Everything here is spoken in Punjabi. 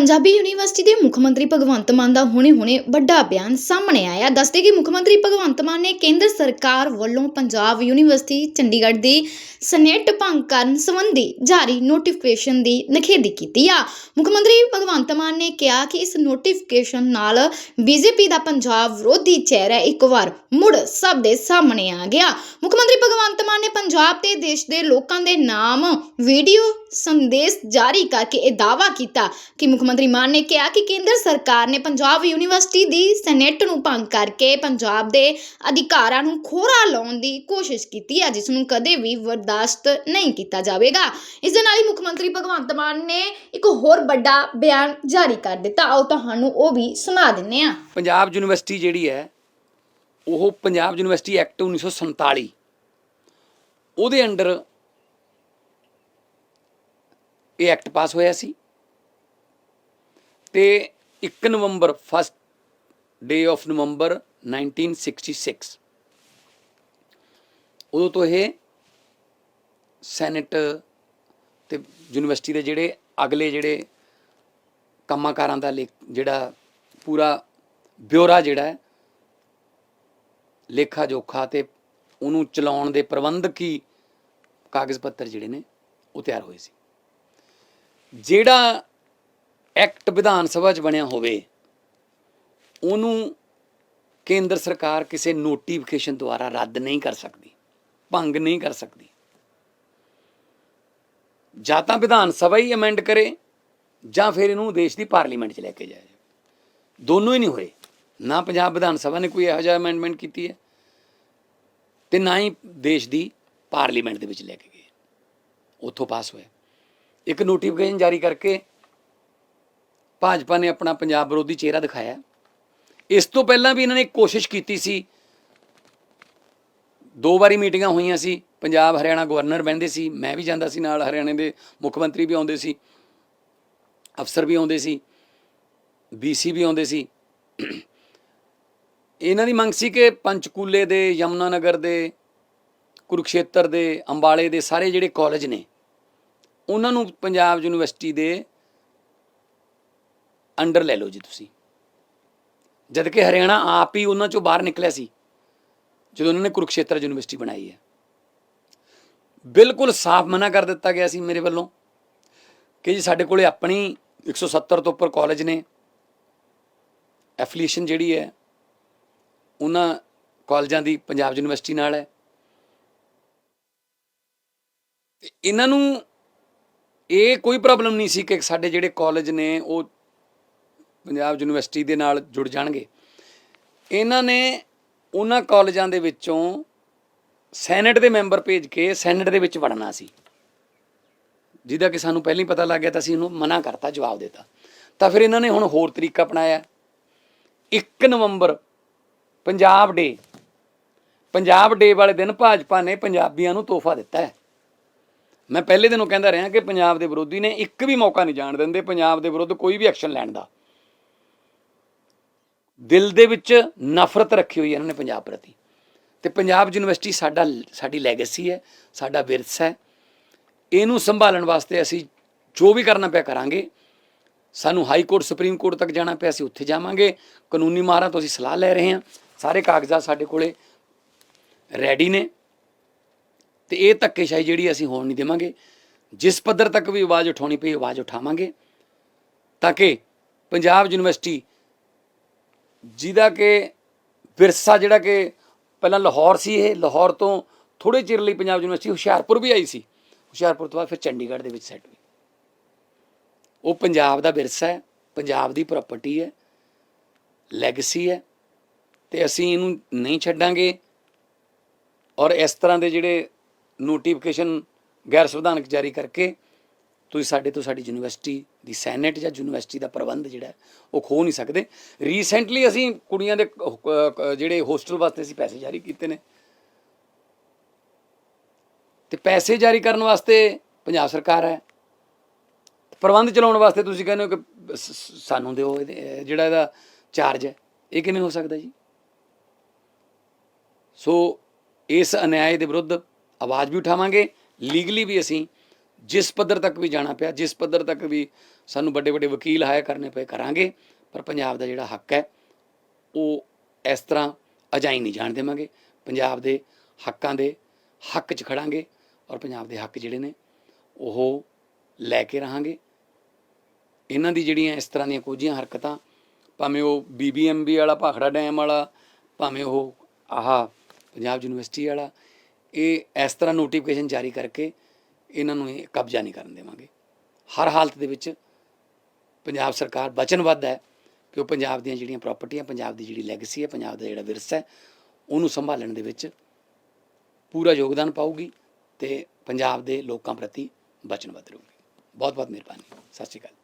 ਪੰਜਾਬੀ ਯੂਨੀਵਰਸਿਟੀ ਦੇ ਮੁੱਖ ਮੰਤਰੀ ਭਗਵੰਤ ਮਾਨ ਦਾ ਹੁਣੇ-ਹੁਣੇ ਵੱਡਾ ਬਿਆਨ ਸਾਹਮਣੇ ਆਇਆ। ਦੱਸਦੇ ਕਿ ਮੁੱਖ ਮੰਤਰੀ ਭਗਵੰਤ ਮਾਨ ਨੇ ਕੇਂਦਰ ਸਰਕਾਰ ਵੱਲੋਂ ਪੰਜਾਬ ਯੂਨੀਵਰਸਿਟੀ ਚੰਡੀਗੜ੍ਹ ਦੀ ਸਨੇਟ ਭੰਗ ਕਰਨ ਸੰਬੰਧੀ ਜਾਰੀ ਨੋਟੀਫਿਕੇਸ਼ਨ ਦੀ ਨਿਖੇਧੀ ਕੀਤੀ ਆ। ਮੁੱਖ ਮੰਤਰੀ ਭਗਵੰਤ ਮਾਨ ਨੇ ਕਿਹਾ ਕਿ ਇਸ ਨੋਟੀਫਿਕੇਸ਼ਨ ਨਾਲ ਬੀਜੇਪੀ ਦਾ ਪੰਜਾਬ ਵਿਰੋਧੀ ਚਿਹਰਾ ਇੱਕ ਵਾਰ ਮੁੜ ਸਭ ਦੇ ਸਾਹਮਣੇ ਆ ਗਿਆ। ਮੁੱਖ ਮੰਤਰੀ ਭਗਵੰਤ ਮਾਨ ਨੇ ਪੰਜਾਬ ਤੇ ਦੇਸ਼ ਦੇ ਲੋਕਾਂ ਦੇ ਨਾਮ ਵੀਡੀਓ ਸੰਦੇਸ਼ ਜਾਰੀ ਕਰਕੇ ਇਹ ਦਾਅਵਾ ਕੀਤਾ ਕਿ ਮੁੱਖ ਮੰਤਰੀ ਮਾਨ ਨੇ ਕਿਹਾ ਕਿ ਕੇਂਦਰ ਸਰਕਾਰ ਨੇ ਪੰਜਾਬ ਯੂਨੀਵਰਸਿਟੀ ਦੀ ਸੈਨੇਟ ਨੂੰ ਭੰਗ ਕਰਕੇ ਪੰਜਾਬ ਦੇ ਅਧਿਕਾਰਾਂ ਨੂੰ ਖੋਰਾ ਲਾਉਣ ਦੀ ਕੋਸ਼ਿਸ਼ ਕੀਤੀ ਹੈ, ਜਿਸ ਨੂੰ ਕਦੇ ਵੀ ਬਰਦਾਸ਼ਤ ਨਹੀਂ ਕੀਤਾ ਜਾਵੇਗਾ। ਇਸ ਦੇ ਨਾਲ ਹੀ ਮੁੱਖ ਮੰਤਰੀ ਭਗਵੰਤ ਮਾਨ ਨੇ ਇੱਕ ਹੋਰ ਵੱਡਾ ਬਿਆਨ ਜਾਰੀ ਕਰ ਦਿੱਤਾ। ਆਓ ਤੁਹਾਨੂੰ ਉਹ ਵੀ ਸੁਣਾ ਦਿੰਨੇ ਆ ਪੰਜਾਬ ਯੂਨੀਵਰਸਿਟੀ ਜਿਹੜੀ ਹੈ, ਉਹ ਪੰਜਾਬ ਯੂਨੀਵਰਸਿਟੀ ਐਕਟ 1947 ਉਹਦੇ ਅੰਡਰ ਇਹ ਐਕਟ ਪਾਸ ਹੋਇਆ ਸੀ। ਤੇ 1 ਨਵੰਬਰ ਫਸਟ ਡੇ ਆਫ ਨਵੰਬਰ 1966 ਉਦੋਂ ਤੋਂ ਇਹ ਸੈਨੇਟ ਤੇ ਯੂਨੀਵਰਸਿਟੀ ਦੇ ਜਿਹੜੇ ਅਗਲੇ ਜਿਹੜੇ ਕੰਮਾਂ-ਕਾਰਾਂ ਦਾ ਲੇਖ, ਜਿਹੜਾ ਪੂਰਾ ਬਿਊਰਾ ਜਿਹੜਾ ਹੈ, ਲੇਖਾ ਜੋਖਾ ਤੇ ਉਹਨੂੰ ਚਲਾਉਣ ਦੇ ਪ੍ਰਬੰਧਕੀ ਕਾਗਜ਼ ਪੱਤਰ ਜਿਹੜੇ ਨੇ, ਉਹ ਤਿਆਰ ਹੋਏ ਸੀ। ਜਿਹੜਾ ਐਕਟ ਵਿਧਾਨ ਸਭਾ 'ਚ ਬਣਿਆ ਹੋਵੇ, ਉਹਨੂੰ ਕੇਂਦਰ ਸਰਕਾਰ ਕਿਸੇ ਨੋਟੀਫਿਕੇਸ਼ਨ ਦੁਆਰਾ ਰੱਦ ਨਹੀਂ ਕਰ ਸਕਦੀ, ਭੰਗ ਨਹੀਂ ਕਰ ਸਕਦੀ। ਜਾਂ ਤਾਂ ਵਿਧਾਨ ਸਭਾ ਹੀ ਅਮੈਂਡ ਕਰੇ, ਜਾਂ ਫਿਰ ਇਹਨੂੰ ਦੇਸ਼ ਦੀ ਪਾਰਲੀਮੈਂਟ 'ਚ ਲੈ ਕੇ ਜਾਇਆ ਦੋਨੋਂ ਹੀ ਨਹੀਂ ਹੋਏ। ਨਾ ਪੰਜਾਬ ਵਿਧਾਨ ਸਭਾ ਨੇ ਕੋਈ ਇਹੋ ਜਿਹਾ ਅਮੈਂਡਮੈਂਟ ਕੀਤੀ ਹੈ, ਤੇ ਨਾ ਹੀ ਦੇਸ਼ ਦੀ ਪਾਰਲੀਮੈਂਟ ਦੇ ਵਿੱਚ ਲੈ ਕੇ ਗਏ। ਉੱਥੋਂ ਪਾਸ ਹੋਇਆ। ਇੱਕ ਨੋਟੀਫਿਕੇਸ਼ਨ ਜਾਰੀ ਕਰਕੇ ਭਾਜਪਾ ਨੇ ਆਪਣਾ ਪੰਜਾਬ ਵਿਰੋਧੀ ਚਿਹਰਾ ਦਿਖਾਇਆ। ਇਸ ਤੋਂ ਪਹਿਲਾਂ ਵੀ ਇਹਨਾਂ ਨੇ ਕੋਸ਼ਿਸ਼ ਕੀਤੀ ਸੀ। ਦੋ ਵਾਰੀ ਮੀਟਿੰਗਾਂ ਹੋਈਆਂ ਸੀ। ਪੰਜਾਬ ਹਰਿਆਣਾ ਗਵਰਨਰ ਬਹਿੰਦੇ ਸੀ। ਮੈਂ ਵੀ ਜਾਂਦਾ ਸੀ ਨਾਲ, ਹਰਿਆਣੇ ਦੇ ਮੁੱਖ ਮੰਤਰੀ ਵੀ ਆਉਂਦੇ ਸੀ। ਅਫਸਰ ਵੀ ਆਉਂਦੇ ਸੀ। ਬੀਸੀ ਵੀ ਆਉਂਦੇ ਸੀ। ਇਹਨਾਂ ਦੀ ਮੰਗ ਸੀ ਕਿ ਪੰਚਕੂਲੇ ਦੇ ਯਮਨਾ ਨਗਰ ਦੇ, ਕੁਰੂਕਸ਼ੇਤਰ ਦੇ, ਅੰਬਾਲੇ ਦੇ ਸਾਰੇ ਜਿਹੜੇ ਕਾਲਜ ਨੇ, ਉਹਨਾਂ ਨੂੰ ਪੰਜਾਬ ਯੂਨੀਵਰਸਿਟੀ ਦੇ ਅੰਡਰ ਲੈ ਲਓ ਜੀ ਤੁਸੀਂ। ਜਦ ਕਿ ਹਰਿਆਣਾ ਆਪ ਹੀ ਉਹਨਾਂ ਚੋਂ ਬਾਹਰ ਨਿਕਲਿਆ ਸੀ, ਜਦੋਂ ਉਹਨਾਂ ਨੇ ਕੁਰੂਕਸ਼ੇਤਰ ਯੂਨੀਵਰਸਿਟੀ ਬਣਾਈ ਹੈ। ਬਿਲਕੁਲ ਸਾਫ਼ ਮਨਾ ਕਰ ਦਿੱਤਾ ਗਿਆ ਸੀ ਮੇਰੇ ਵੱਲੋਂ ਕਿ ਜੀ ਸਾਡੇ ਕੋਲੇ ਆਪਣੀ 170 ਤੋਂ ਉੱਪਰ ਕਾਲਜ ਨੇ। ਐਫੀਲੀਏਸ਼ਨ ਜਿਹੜੀ ਹੈ, ਉਹਨਾਂ ਕਾਲਜਾਂ ਦੀ ਪੰਜਾਬ ਯੂਨੀਵਰਸਿਟੀ ਨਾਲ ਹੈ। ਤੇ ਇਹਨਾਂ ਨੂੰ ਇਹ ਕੋਈ ਪ੍ਰੋਬਲਮ ਨਹੀਂ ਸੀ ਕਿ ਸਾਡੇ ਜਿਹੜੇ ਕਾਲਜ ਨੇ, ਉਹ ਪੰਜਾਬ ਯੂਨੀਵਰਸਿਟੀ ਦੇ ਨਾਲ ਜੁੜ ਜਾਣਗੇ। ਇਹਨਾਂ ਨੇ ਉਹਨਾਂ ਕਾਲਜਾਂ ਦੇ ਵਿੱਚੋਂ ਸੈਨੇਟ ਦੇ ਮੈਂਬਰ ਭੇਜ ਕੇ ਸੈਨੇਟ ਦੇ ਵਿੱਚ ਵੜਨਾ ਸੀ। ਜਿਹਦਾ ਕਿ ਸਾਨੂੰ ਪਹਿਲਾਂ ਹੀ ਪਤਾ ਲੱਗ ਗਿਆ ਤਾਂ ਅਸੀਂ ਇਹਨੂੰ ਮਨਾ ਕਰਤਾ, ਜਵਾਬ ਦਿੱਤਾ। ਤਾਂ ਫਿਰ ਇਹਨਾਂ ਨੇ ਹੁਣ ਹੋਰ ਤਰੀਕਾ ਅਪਣਾਇਆ। 1 ਨਵੰਬਰ, ਪੰਜਾਬ ਡੇ। ਪੰਜਾਬ ਡੇ ਵਾਲੇ ਦਿਨ ਭਾਜਪਾ ਨੇ ਪੰਜਾਬੀਆਂ ਨੂੰ ਤੋਹਫਾ ਦਿੱਤਾ ਹੈ। ਮੈਂ ਪਹਿਲੇ ਦਿਨੋਂ ਕਹਿੰਦਾ ਰਿਹਾ ਕਿ ਪੰਜਾਬ ਦੇ ਵਿਰੋਧੀ ਨੇ ਇੱਕ ਵੀ ਮੌਕਾ ਨਹੀਂ ਜਾਣ ਦਿੰਦੇ, ਪੰਜਾਬ ਦੇ ਵਿਰੁੱਧ ਕੋਈ ਵੀ ਐਕਸ਼ਨ ਲੈਣ ਦਾ। ਦਿਲ ਦੇ ਵਿੱਚ ਨਫ਼ਰਤ ਰੱਖੀ ਹੋਈ ਹੈ ਇਹਨਾਂ ਨੇ ਪੰਜਾਬ ਪ੍ਰਤੀ। ਤੇ ਪੰਜਾਬ ਯੂਨੀਵਰਸਿਟੀ ਸਾਡਾ, ਸਾਡੀ ਲੈਗੇਸੀ ਹੈ, ਸਾਡਾ ਵਿਰਸਾ ਹੈ। ਇਹਨੂੰ ਸੰਭਾਲਣ ਵਾਸਤੇ ਅਸੀਂ ਜੋ ਵੀ ਕਰਨਾ ਪਿਆ ਕਰਾਂਗੇ, ਸਾਨੂੰ ਹਾਈ ਕੋਰਟ ਸੁਪਰੀਮ ਕੋਰਟ ਤੱਕ ਜਾਣਾ ਪਿਆ, ਅਸੀਂ ਉੱਥੇ ਜਾਵਾਂਗੇ। ਕਾਨੂੰਨੀ ਮਾਹਰਾਂ ਤੋਂ ਅਸੀਂ ਸਲਾਹ ਲੈ ਰਹੇ ਹਾਂ। ਸਾਰੇ ਕਾਗਜ਼ਾਤ ਸਾਡੇ ਕੋਲੇ ਰੈਡੀ ਨੇ। ਤੇ ਇਹ ਧੱਕੇਸ਼ਾਹੀ ਜਿਹੜੀ ਅਸੀਂ ਹੋਣ ਨਹੀਂ ਦੇਵਾਂਗੇ। ਜਿਸ ਪੱਧਰ ਤੱਕ ਵੀ ਆਵਾਜ਼ ਉਠਾਉਣੀ ਪਈ, ਆਵਾਜ਼ ਉਠਾਵਾਂਗੇ। ਤਾਂ ਕਿ ਪੰਜਾਬ ਯੂਨੀਵਰਸਿਟੀ ਜਿਹਦਾ ਕਿ ਵਿਰਸਾ ਜਿਹੜਾ ਕਿ ਪਹਿਲਾਂ ਲਾਹੌਰ ਸੀ ਇਹ, ਲਾਹੌਰ ਤੋਂ ਥੋੜੇ ਚਿਰ ਲਈ ਪੰਜਾਬ ਯੂਨੀਵਰਸਿਟੀ ਹੁਸ਼ਿਆਰਪੁਰ ਵੀ ਆਈ ਸੀ। ਹੁਸ਼ਿਆਰਪੁਰ ਤੋਂ ਬਾਅਦ ਫਿਰ ਚੰਡੀਗੜ੍ਹ ਦੇ ਵਿੱਚ ਸੈੱਟ ਹੋਈ। ਉਹ ਪੰਜਾਬ ਦਾ ਵਿਰਸਾ ਹੈ, ਪੰਜਾਬ ਦੀ ਪ੍ਰਾਪਰਟੀ ਹੈ ਲੈਗੇਸੀ ਹੈ ਤੇ ਅਸੀਂ ਇਹਨੂੰ ਨਹੀਂ ਛੱਡਾਂਗੇ ਔਰ ਇਸ ਤਰ੍ਹਾਂ ਦੇ ਜਿਹੜੇ ਨੋਟੀਫਿਕੇਸ਼ਨ ਗੈਰ ਸੰਵਿਧਾਨਕ ਜਾਰੀ ਕਰਕੇ ਤੁਸੀਂ ਸਾਡੇ ਤੋਂ ਸਾਡੀ ਯੂਨੀਵਰਸਿਟੀ ਦੀ ਸੈਨੇਟ ਜਾਂ ਯੂਨੀਵਰਸਿਟੀ ਦਾ ਪ੍ਰਬੰਧ ਜਿਹੜਾ ਉਹ ਖੋ ਨਹੀਂ ਸਕਦੇ। ਰੀਸੈਂਟਲੀ ਅਸੀਂ ਕੁੜੀਆਂ ਦੇ ਜਿਹੜੇ ਹੋਸਟਲ ਵਾਸਤੇ ਅਸੀਂ ਪੈਸੇ ਜਾਰੀ ਕੀਤੇ ਨੇ। ਤੇ ਪੈਸੇ ਜਾਰੀ ਕਰਨ ਵਾਸਤੇ ਪੰਜਾਬ ਸਰਕਾਰ ਹੈ। ਪ੍ਰਬੰਧ ਚਲਾਉਣ ਵਾਸਤੇ ਤੁਸੀਂ ਕਹਿੰਦੇ ਹੋ ਕਿ ਸਾਨੂੰ ਦਿਓ ਇਹਦੇ- ਜਿਹੜਾ ਇਹਦਾ ਚਾਰਜ ਹੈ। ਇਹ ਕਿਵੇਂ ਹੋ ਸਕਦਾ ਜੀ? ਸੋ ਇਸ ਅਨਿਆਏ ਦੇ ਵਿਰੁੱਧ ਆਵਾਜ਼ ਵੀ ਉਠਾਵਾਂਗੇ। ਲੀਗਲੀ ਵੀ ਅਸੀਂ ਜਿਸ ਪੱਧਰ ਤੱਕ ਵੀ ਜਾਣਾ ਪਿਆ, ਜਿਸ ਪੱਧਰ ਤੱਕ ਵੀ ਸਾਨੂੰ ਵੱਡੇ ਵੱਡੇ ਵਕੀਲ ਹਾਇਰ ਕਰਨੇ ਪਏ ਕਰਾਂਗੇ, ਪਰ ਪੰਜਾਬ ਦਾ ਜਿਹੜਾ ਹੱਕ ਹੈ, ਉਹ ਇਸ ਤਰ੍ਹਾਂ ਅਜਾਈ ਨਹੀਂ ਜਾਣ ਦੇਵਾਂਗੇ। ਪੰਜਾਬ ਦੇ ਹੱਕਾਂ ਦੇ ਹੱਕ 'ਚ ਖੜਾਂਗੇ ਔਰ ਪੰਜਾਬ ਦੇ ਹੱਕ ਜਿਹੜੇ ਨੇ, ਉਹ ਲੈ ਕੇ ਰਹਾਂਗੇ। ਇਹਨਾਂ ਦੀ ਜਿਹੜੀਆਂ ਇਸ ਤਰ੍ਹਾਂ ਦੀਆਂ ਕੋਝੀਆਂ ਹਰਕਤਾਂ, ਭਾਵੇਂ ਉਹ ਬੀਬੀਐਮਬੀ ਵਾਲਾ, ਭਾਖੜਾ ਡੈਮ ਵਾਲਾ, ਭਾਵੇਂ ਉਹ ਆਹ ਪੰਜਾਬ ਯੂਨੀਵਰਸਿਟੀ ਵਾਲਾ, ਇਹ ਇਸ ਤਰ੍ਹਾਂ ਨੋਟੀਫਿਕੇਸ਼ਨ ਜਾਰੀ ਕਰਕੇ ਇਹਨਾਂ ਨੂੰ ਇਹ ਕਬਜ਼ਾ ਨਹੀਂ ਕਰਨ ਦੇਵਾਂਗੇ। ਹਰ ਹਾਲਤ ਦੇ ਵਿੱਚ ਪੰਜਾਬ ਸਰਕਾਰ ਵਚਨਬੱਧ ਹੈ ਕਿ ਉਹ ਪੰਜਾਬ ਦੀਆਂ ਜਿਹੜੀਆਂ ਪ੍ਰਾਪਰਟੀਆਂ, ਪੰਜਾਬ ਦੀ ਜਿਹੜੀ ਲੈਗੇਸੀ ਹੈ, ਪੰਜਾਬ ਦਾ ਜਿਹੜਾ ਵਿਰਸਾ ਹੈ, ਉਹਨੂੰ ਸੰਭਾਲਣ ਦੇ ਵਿੱਚ ਪੂਰਾ ਯੋਗਦਾਨ ਪਾਊਗੀ ਤੇ ਪੰਜਾਬ ਦੇ ਲੋਕਾਂ ਪ੍ਰਤੀ ਵਚਨਬੱਧ ਰਹੂਗੀ। ਬਹੁਤ ਬਹੁਤ ਮਿਹਰਬਾਨੀ। ਸਤਿ ਸ਼੍ਰੀ ਅਕਾਲ।